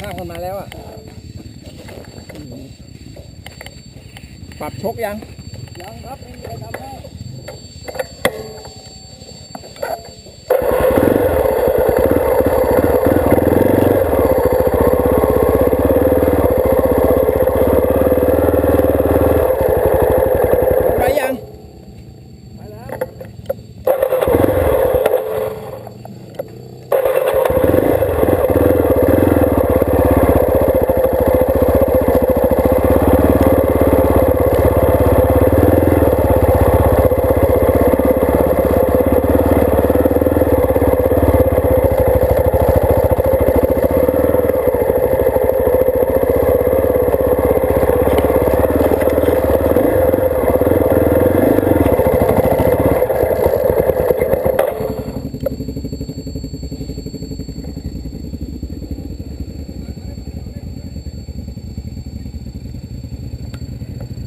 ข้ามกันมาแล้วอะปรับชกยัง ยังครับไม่มีใครทำให้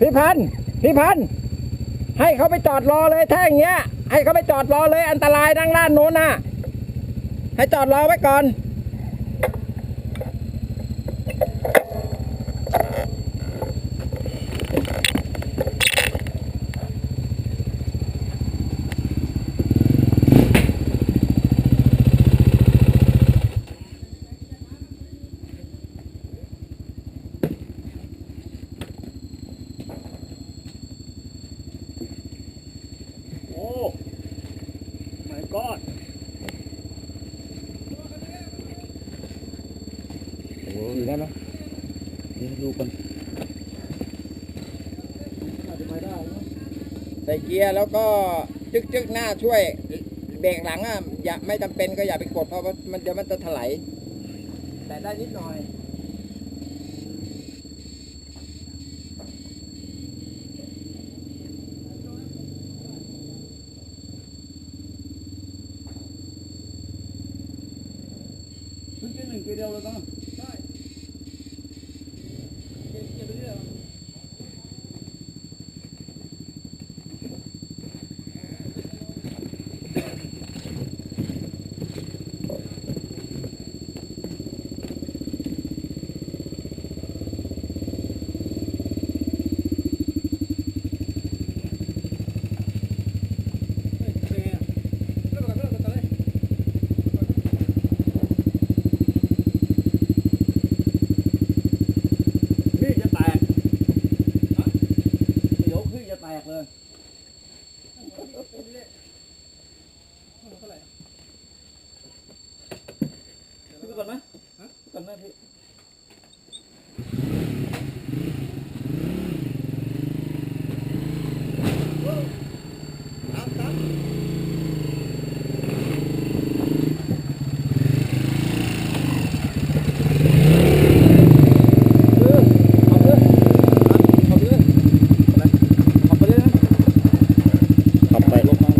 พี่พันธ์พี่พันธ์ให้เขาไปจอดรอเลยถ้าอย่างเงี้ย ให้เขาไปจอดรอเลยอันตรายดังด้านโน้นน่ะ ให้จอดรอไว้ก่อน โอ้ไม่กอด อยู่ได้ไหมดูกันอาจจะไปได้นะใส่เกียร์แล้วก็จึกจึกหน้าช่วยเบรกหลังอะอย่าไม่จำเป็นก็อย่าไปกดเพราะว่ามันเดี๋ยวมันจะถลายแต่ได้นิดหน่อยขึ้นแค่หนึ่งเกียร์เดียวเลยต้องได้เกียร์เกียร์ไปเรื่อยเฮ้ยเป็นไงอะเลิกก่อนเลิกก่อนเลย พี่จะแตกเดี๋ยวพี่จะแตกเลย พี่ไปก่อนไหมก่อนไหมพี่ตามตาม ขับไปเลยนะขับไปลงมา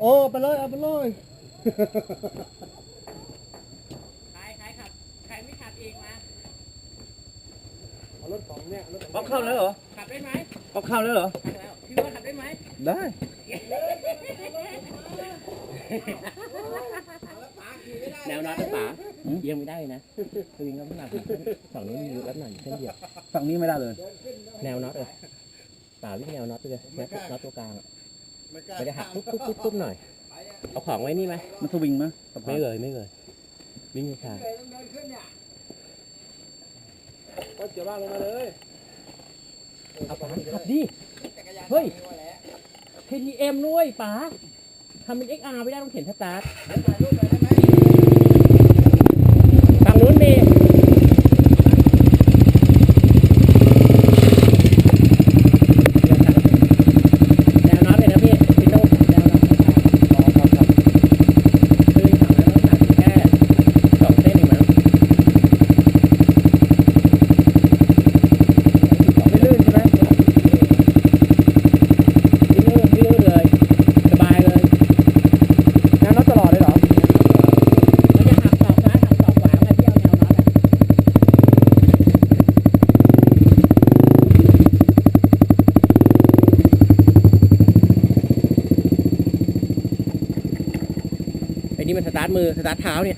โอ้ ไปเลยเอาไปเลย ใครใครขับ ใครไม่ขับเองมาเอารถของเนี่ยรถป๊อปเข้าแล้วเหรอขับได้ไหมป๊อปเข้าแล้วเหรอ ขับแล้วพี่ว่าขับได้ไหมได้ แนวน็อตป๋าเยี่ยมไม่ได้นะสวิงก็ไม่หนักฝั่งนี้มีรับหน่อยเส้นเดียว ฝั่งนี้ไม่ได้เลย แนวน็อตเลยป๋าวิ่งแนวน็อตไปเลยแนวน็อตตัวกลางอะไม่ได้หักปุ๊บปุ๊บปุ๊บปุ๊บหน่อย เอาของไว้นี่ไหมมันสวิงไหมไม่เลยไม่เลยวิ่งช้าก็เจียวบ้างลงมาเลยๆเอาป๋าขับดิ เฮ้ย KTM ด้วยป๋าทำเป็น XR ไม่ได้ต้องเข็นสตาร์ท ฝั่ง ตาร์ทมือสตาร์ทเท้าเนี่ย